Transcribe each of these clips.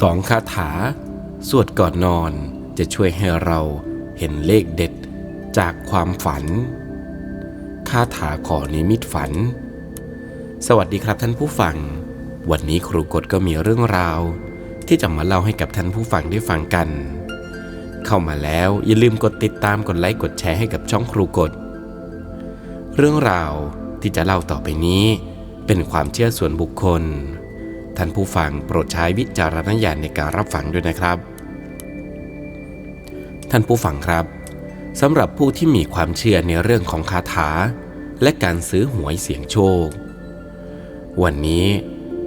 สองคาถา สวดก่อนนอนจะช่วยให้เราเห็นเลขเด็ดจากความฝัน คาถาขอนิมิตฝัน สวัสดีครับท่านผู้ฟัง วันนี้ครูกฎก็มีเรื่องราว ที่จะมาเล่าให้กับท่านผู้ฟังได้ฟังกัน เข้ามาแล้วอย่าลืมกดติดตามกดไลค์กดแชร์ให้กับช่องครูกฎเรื่องราวที่จะเล่าต่อไปนี้ เป็นความเชื่อส่วนบุคคล ท่านผู้ฟังโปรดใช้วิจารณญาณในการรับฟังด้วยนะครับ ท่านผู้ฟังครับสำหรับผู้ที่มีความเชื่อในเรื่องของคาถา และการซื้อหวยเสี่ยงโชค วันนี้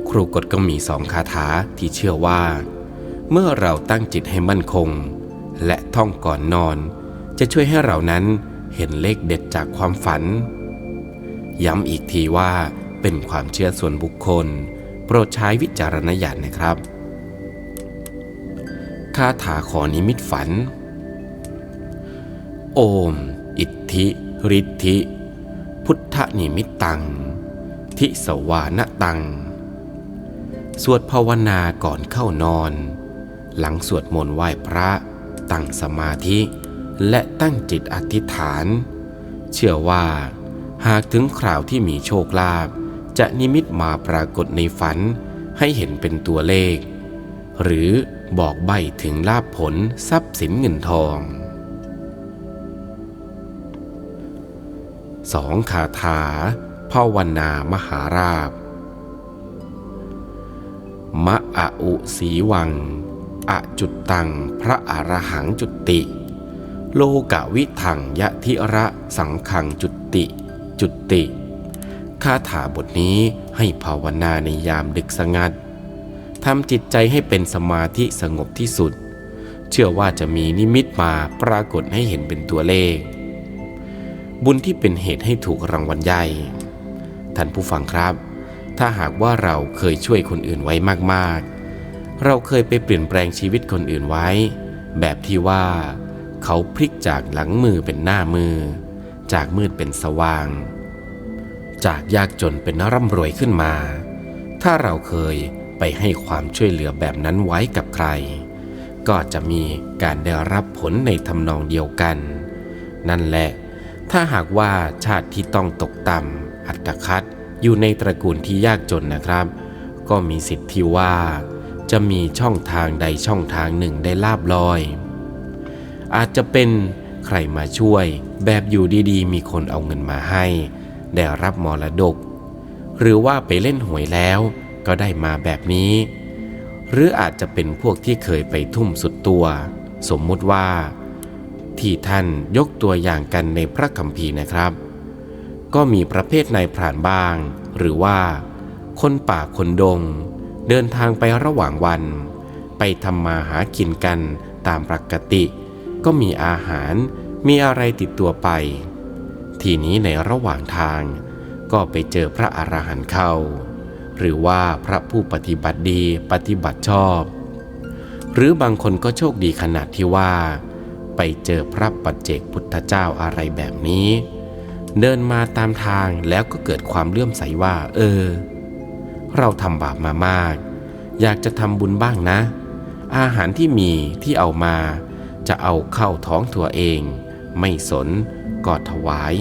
ครูกฎก็มีสองคาถาที่เชื่อว่า เมื่อเราตั้งจิตให้มั่นคง และท่องก่อนนอน จะช่วยให้เรานั้นเห็นเลขเด็ดจากความฝัน ย้ำอีกทีว่าเป็นความเชื่อส่วนบุคคล โปรดใช้วิจารณญาณนะครับคาถาขอนิมิตฝัน โอม อิทธิฤทธิ พุทธนิมิตตัง ทิสวานตัง สวดภาวนาก่อนเข้านอน หลังสวดมนต์ไหว้พระ ตั้งสมาธิและตั้งจิตอธิษฐาน เชื่อว่า หากถึงคราวที่มีโชคลาภ จะนิมิตมาปรากฏในฝันให้เห็นเป็นตัวเลข หรือบอกใบถึงลาภผลทรัพย์สินเงินทองสองคาถาภาวนามหาราบ มะอะอุสีวังอะจุดตัง พระอรหังจุติ โลกะวิถังยะทิระสังขังจุติ จุติ คาถาบทนี้ให้ภาวนาในยามดึกสงัดทำจิตใจให้เป็นสมาธิสงบที่สุด เชื่อว่าจะมีนิมิตมาปรากฏให้เห็นเป็นตัวเลข บุญที่เป็นเหตุให้ถูกรางวัลใหญ่ท่านผู้ฟังครับ ถ้าหากว่าเราเคยช่วยคนอื่นไว้มากๆ เราเคยไปเปลี่ยนแปลงชีวิตคนอื่นไว้ แบบที่ว่า เขาพลิกจากหลังมือเป็นหน้ามือ จากมืดเป็นสว่าง จากยากจนเป็นร่ำรวยขึ้นมา ถ้าเราเคยไปให้ความช่วยเหลือแบบนั้นไว้กับใคร ก็จะมีการได้รับผลในทำนองเดียวกัน นั่นแหละ ถ้าหากว่าชาติที่ต้องตกต่ำอัตคัดอยู่ในตระกูลที่ยากจนนะครับ ก็มีสิทธิ์ที่ว่า จะมีช่องทางใดช่องทางหนึ่งได้ลาบลอย อาจจะเป็นใครมาช่วยแบบอยู่ดีๆ มีคนเอาเงินมาให้ ได้รับมรดก หรือว่าไปเล่นหวยแล้วก็ได้มาแบบนี้ หรืออาจจะเป็นพวกที่เคยไปทุ่มสุดตัว สมมุติว่า ที่ท่านยกตัวอย่างกันในพระคัมภีร์นะครับ ก็มีประเภทนายพรานบ้าง หรือว่า คนป่าคนดง เดินทางไประหว่างวัน ไปทำมาหากินกันตามปกติ ก็มีอาหารมีอะไรติดตัวไป ทีนี้ในระหว่างทาง ก็ไปเจอพระอรหันต์เข้า หรือว่าพระผู้ปฏิบัติดีปฏิบัติชอบ หรือบางคนก็โชคดีขนาดที่ว่า ไปเจอพระปัจเจกพุทธเจ้าอะไรแบบนี้ เดินมาตามทางแล้วก็เกิดความเลื่อมใสว่า เออ เราทำบาปมามาก อยากจะทำบุญบ้างนะ อาหารที่มีที่เอามาจะเอาเข้าท้องตัวเอง ไม่สน ก็ถวาย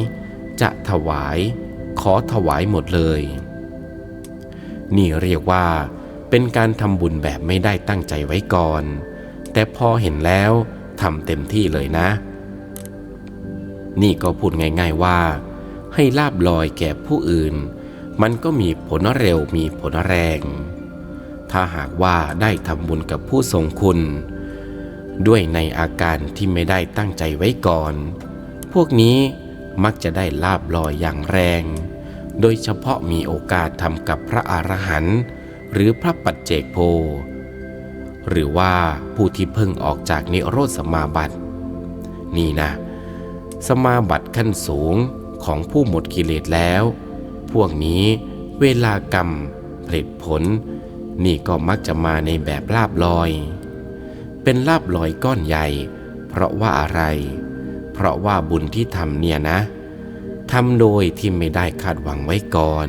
จะถวาย ขอถวายหมดเลย นี่เรียกว่า เป็นการทำบุญแบบไม่ได้ตั้งใจไว้ก่อน แต่พอเห็นแล้วทำเต็มที่เลยนะ นี่ก็พูดง่ายๆว่า ให้ลาบลอยแก่ผู้อื่น มันก็มีผลเร็วมีผลแรง ถ้าหากว่าได้ทำบุญกับผู้ทรงคุณด้วยในอาการที่ไม่ได้ตั้งใจไว้ก่อน พวกนี้มักจะได้ลาบลอยอย่างแรง โดยเฉพาะมีโอกาสทำกับพระอรหันต์หรือพระปัจเจกโพ หรือว่าผู้ที่เพิ่งออกจากนิโรธสมาบัติ นี่นะ สมาบัติขั้นสูงของผู้หมดกิเลสแล้ว พวกนี้เวลากรรมผลิตผล นี่ก็มักจะมาในแบบลาบลอย เป็นลาบลอยก้อนใหญ่ เพราะว่าอะไร เพราะว่าบุญที่ทำเนี่ยนะทำโดยที่ไม่ได้คาดหวังไว้ก่อน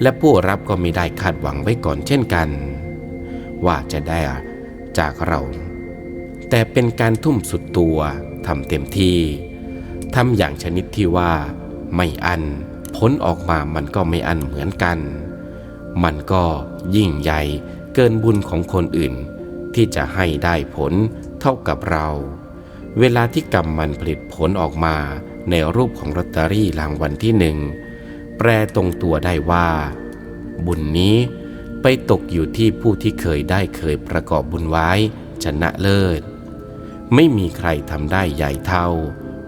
และผู้รับก็ไม่ได้คาดหวังไว้ก่อนเช่นกัน ว่าจะได้จากเรา แต่เป็นการทุ่มสุดตัวทำเต็มที่ทำอย่างชนิดที่ว่า ไม่อันผลออกมามันก็ไม่อันเหมือนกัน มันก็ยิ่งใหญ่เกินบุญของคนอื่น ที่จะให้ได้ผลเท่ากับเรา เวลาที่กรรมมันผลิตผลออกมาในรูปของลอตเตอรี่รางวัลที่หนึ่งแปลตรงตัวได้ว่า บุญนี้ไปตกอยู่ที่ผู้ที่เคยได้เคยประกอบบุญไว้ชนะเลิศ ไม่มีใครทำได้ใหญ่เท่า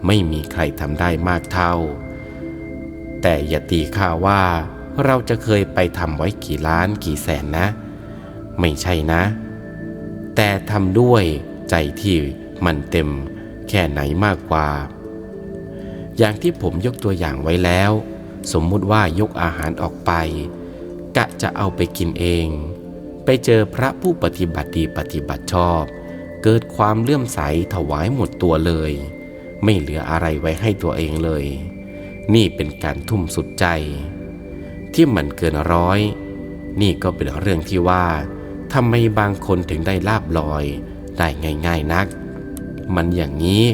ไม่มีใครทำได้มากเท่า แต่อย่าตีค่าว่า เราจะเคยไปทำไว้กี่ล้านกี่แสนนะ ไม่ใช่นะ แต่ทำด้วยใจที่มันเต็ม ค่ไหนมากกว่า อย่างที่ผมยกตัวอย่างไว้แล้ว สมมุติว่ายกอาหารออกไป กะจะเอาไปกินเอง ไปเจอพระผู้ปฏิบัติดีปฏิบัติชอบ เกิดความเลื่อมใสถวายหมดตัวเลย ไม่เหลืออะไรไว้ให้ตัวเองเลย นี่เป็นการทุ่มสุดใจ ที่มันเกินร้อย นี่ก็เป็นเรื่องที่ว่าทำไมบางคนถึงได้ลาบลอยได้ง่าย ๆนัก มันอย่างนี้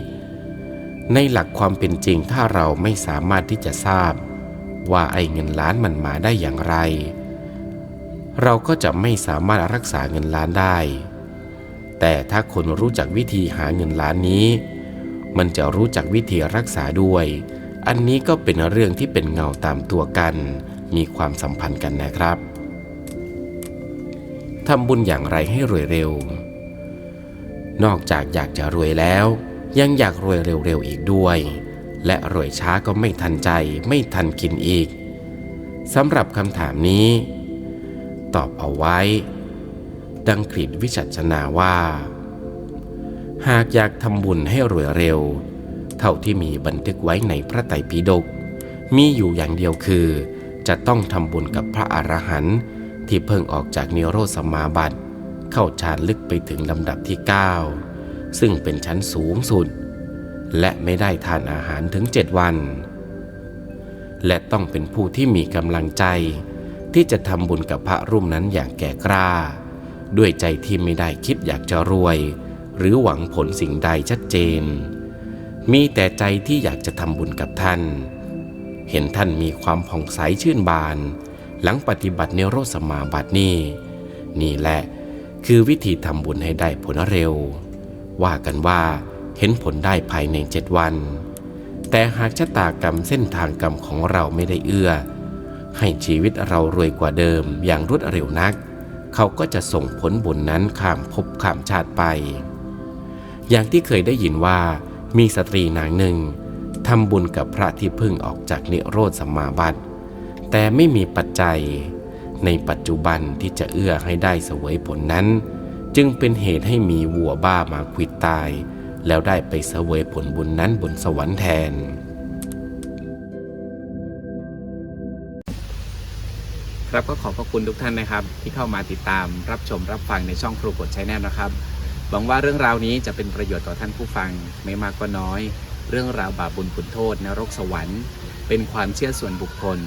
ในหลักความเป็นจริงถ้าเราไม่สามารถที่จะทราบ ว่าไอ้เงินล้านมันมาได้อย่างไร เราก็จะไม่สามารถรักษาเงินล้านได้ แต่ถ้าคนรู้จักวิธีหาเงินล้านนี้ มันจะรู้จักวิธีรักษาด้วย อันนี้ก็เป็นเรื่องที่เป็นเงาตามตัวกัน มีความสัมพันธ์กันนะครับทำบุญอย่างไรให้รวยเร็ว นอกจากอยากจะรวยแล้ว ยังอยากรวยเร็วๆอีกด้วย และรวยช้าก็ไม่ทันใจไม่ทันกินอีกสำหรับคำถามนี้ ตอบเอาไว้ ดังกรีดวิจัชนาว่า หากอยากทำบุญให้รวยเร็ว เท่าที่มีบันทึกไว้ในพระไตรปิฎกมีอยู่อย่างเดียวคือ จะต้องทำบุญกับพระอรหันต์ที่เพิ่งออกจากนิโรธสมาบัติ เข้าฌานลึกไปถึงลำดับที่ 9 ซึ่งเป็นชั้นสูงสุด และไม่ได้ทานอาหารถึงเจ็ดวัน และต้องเป็นผู้ที่มีกำลังใจ ที่จะทำบุญกับพระรูปนั้นอย่างแก่กล้า ด้วยใจที่ไม่ได้คิดอยากจะรวย หรือหวังผลสิ่งใดชัดเจน มีแต่ใจที่อยากจะทำบุญกับท่าน เห็นท่านมีความผ่องใสชื่นบาน หลังปฏิบัติเนโรสมาบัตินี่นี่แหละ คือวิธีทำบุญให้ได้ผลเร็ว ว่ากันว่าเห็นผลได้ภายในเจ็ดวัน แต่หากชะตากรรมเส้นทางกรรมของเราไม่ได้เอื้อ ให้ชีวิตเรารวยกว่าเดิมอย่างรวดเร็วนัก เขาก็จะส่งผลบุญนั้นข้ามภพข้ามชาติไป อย่างที่เคยได้ยินว่ามีสตรีนางหนึ่งทำบุญกับพระที่เพิ่งออกจากนิโรธสมมาบัติ แต่ไม่มีปัจจัย ในปัจจุบันที่จะเอื้อให้ได้เสวยผลนั้น จึงเป็นเหตุให้มีวัวบ้ามาควิดตาย แล้วได้ไปเสวยผลบุญนั้นบนสวรรค์แทน ครับก็ขอบพระคุณทุกท่านนะครับ ที่เข้ามาติดตามรับชมรับฟังในช่องครูกดใช้แน่นะครับหวังว่าเรื่องราวนี้จะเป็นประโยชน์ต่อท่านผู้ฟังไม่มากก็น้อย เรื่องราวบาปบุญคุณโทษนรกสวรรค์ เป็นความเชื่อส่วนบุคคล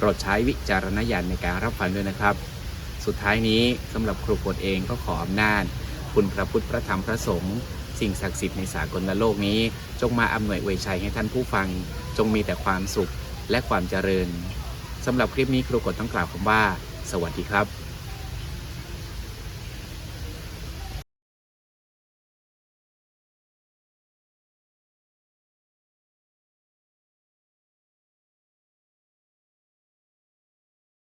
โปรดใช้วิจารณญาณในการรับฟังด้วยนะครับ สุดท้ายนี้สำหรับครูกดเองก็ขออำนาจ คุณพระพุทธพระธรรมพระสงฆ์สิ่งศักดิ์สิทธิ์ในสากลโลกนี้ จงมาอำนวยอวยชัยให้ท่านผู้ฟัง จงมีแต่ความสุขและความเจริญสำหรับคลิปนี้ครูกดต้องกล่าวคำว่า สวัสดีครับ